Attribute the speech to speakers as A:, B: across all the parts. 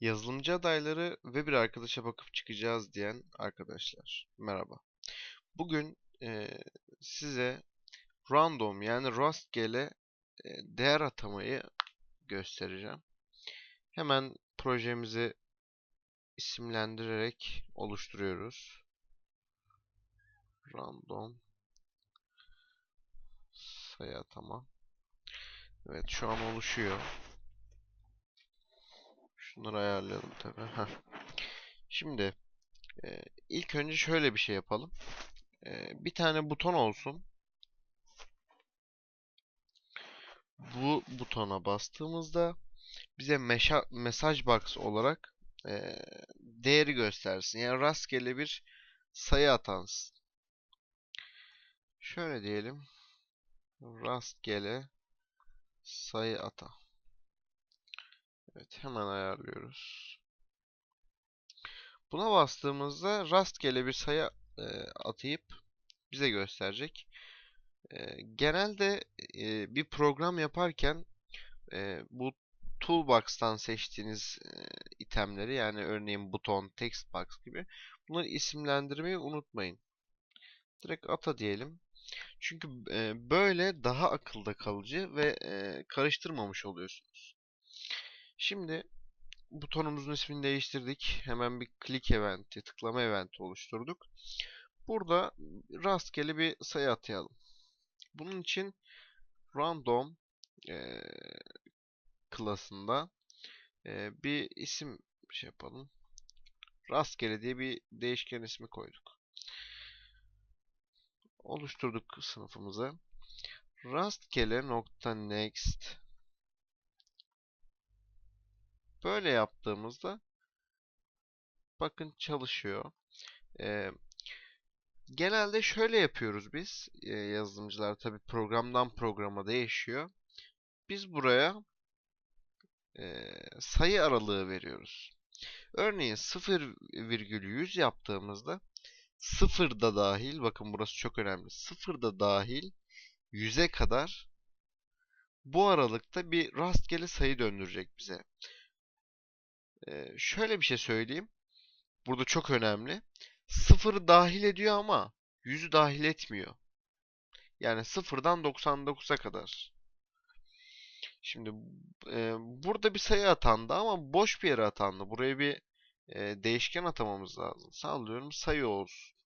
A: Yazılımcı adayları ve bir arkadaşa bakıp çıkacağız diyen arkadaşlar. Merhaba. Bugün eee, size random yani rastgele eee, değer atamayı göstereceğim. Hemen projemizi isimlendirerek oluşturuyoruz. Random sayı atama. Evet şu an oluşuyor. Şunları ayarlayalım tabii. Heh. Şimdi e, ilk önce şöyle bir şey yapalım. E, bir tane buton olsun. Bu butona bastığımızda bize mesaj box olarak e, değeri göstersin. Yani rastgele bir sayı atansın. Şöyle diyelim. Rastgele sayı ata. Evet hemen ayarlıyoruz. Buna bastığımızda rastgele bir sayı e, atayıp bize gösterecek. E, genelde e, bir program yaparken e, bu toolbox'tan seçtiğiniz e, itemleri yani örneğin buton, text box gibi bunları isimlendirmeyi unutmayın. Direkt ata diyelim. Çünkü e, böyle daha akılda kalıcı ve e, karıştırmamış oluyorsunuz. Şimdi butonumuzun ismini değiştirdik. Hemen bir click eventi, tıklama eventi oluşturduk. Burada rastgele bir sayı atayalım. Bunun için random eee klasında eee, bir isim şey yapalım. Rastgele diye bir değişken ismi koyduk. Oluşturduk sınıfımızı. Rastgele nokta next Böyle yaptığımızda bakın çalışıyor. Ee, genelde şöyle yapıyoruz biz e, yazılımcılar tabi programdan programa değişiyor. Biz buraya e, sayı aralığı veriyoruz. Örneğin 0,100 yaptığımızda 0 da dahil bakın burası çok önemli. 0 da dahil 100'e kadar bu aralıkta bir rastgele sayı döndürecek bize. Ee, şöyle bir şey söyleyeyim. Burada çok önemli. Sıfırı dahil ediyor ama yüzü dahil etmiyor. Yani sıfırdan 99'a kadar. Şimdi e, burada bir sayı atandı ama boş bir yere atandı. Buraya bir e, değişken atamamız lazım. Sallıyorum sayı olsun.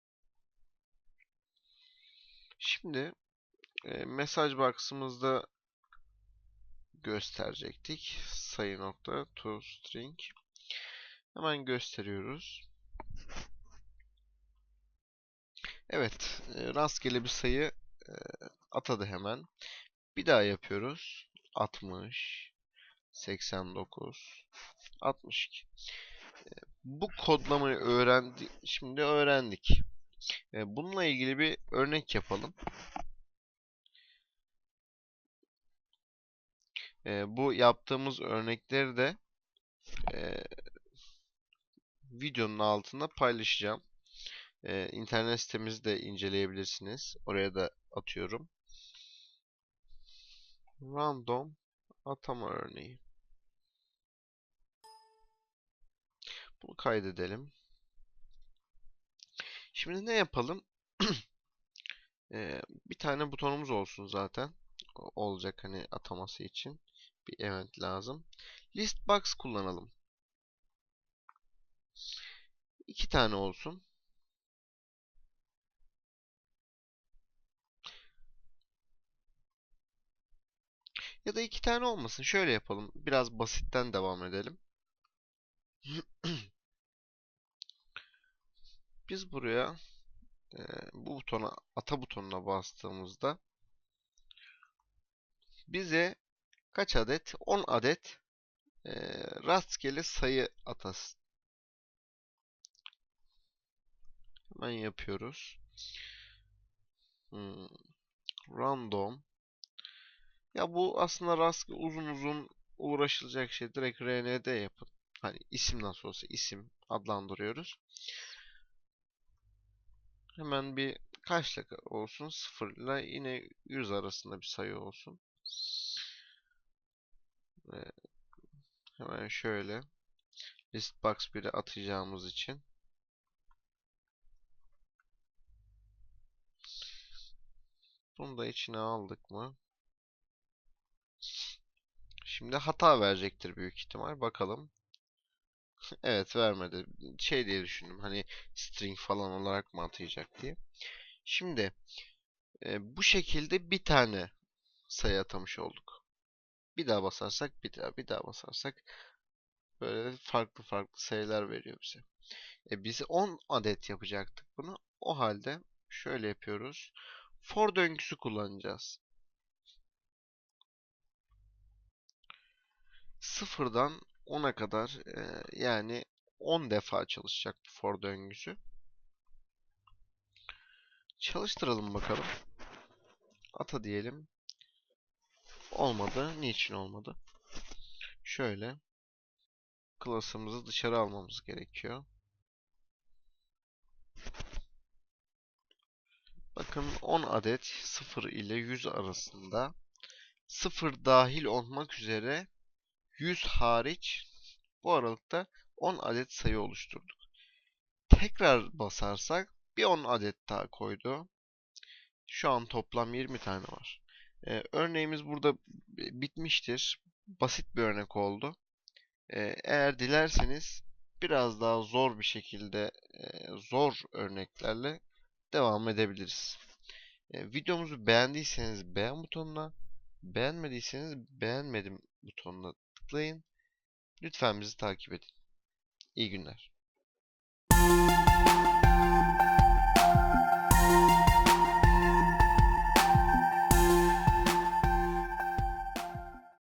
A: Şimdi e, mesaj box'ımızda gösterecektik. Sayı nokta to string. Hemen gösteriyoruz. Evet, e, rastgele bir sayı e, atadı hemen. Bir daha yapıyoruz. 60, 89, 62. Bu kodlamayı öğrendi, şimdi öğrendik. E, bununla ilgili bir örnek yapalım. E, bu yaptığımız örnekleri de e, videonun altında paylaşacağım. İnternet sitemizi de inceleyebilirsiniz. Oraya da atıyorum. Random atama örneği. Bunu kaydedelim. Şimdi ne yapalım? Ee, bir tane butonumuz olsun zaten. Olacak hani ataması için. Bir event lazım. List box kullanalım. İki tane olsun. Ya da iki tane olmasın. Şöyle yapalım. Biraz basitten devam edelim. Biz buraya e, bu butona ata butonuna bastığımızda bize kaç adet? 10 adet e, rastgele sayı atasın. Hemen yapıyoruz. Hmm, Random. Ya bu aslında rastgele uzun uzun uğraşılacak şey. Direkt RND yapın. Hani isim nasıl olsa isim adlandırıyoruz. Hemen bir kaçla olsun? 0 ile yine 100 arasında bir sayı olsun. Ve hemen şöyle listbox 1'e atacağımız için bunu da içine aldık mı? Şimdi hata verecektir büyük ihtimal. Bakalım. Evet vermedi. Şey diye düşündüm. Hani string falan olarak mı atayacak diye. Şimdi e, bu şekilde bir tane sayı atamış olduk. Bir daha basarsak bir daha bir daha basarsak böyle farklı farklı sayılar veriyor bize. E, biz 10 adet yapacaktık bunu. O halde şöyle yapıyoruz. For döngüsü kullanacağız. Sıfırdan 10'a kadar e, yani 10 defa çalışacak bu for döngüsü. Çalıştıralım bakalım. Ata diyelim. Olmadı. Niçin olmadı? Şöyle. Klasımızı dışarı almamız gerekiyor. Bakın 10 adet 0 ile 100 arasında 0 dahil olmak üzere 100 hariç bu aralıkta 10 adet sayı oluşturduk. Tekrar basarsak bir 10 adet daha koydu. Şu an toplam 20 tane var. Ee, örneğimiz burada bitmiştir. Basit bir örnek oldu. Ee, eğer dilerseniz biraz daha zor bir şekilde e, zor örneklerle devam edebiliriz. E, videomuzu beğendiyseniz beğen butonuna, beğenmediyseniz beğenmedim butonuna tıklayın. Lütfen bizi takip edin. İyi günler.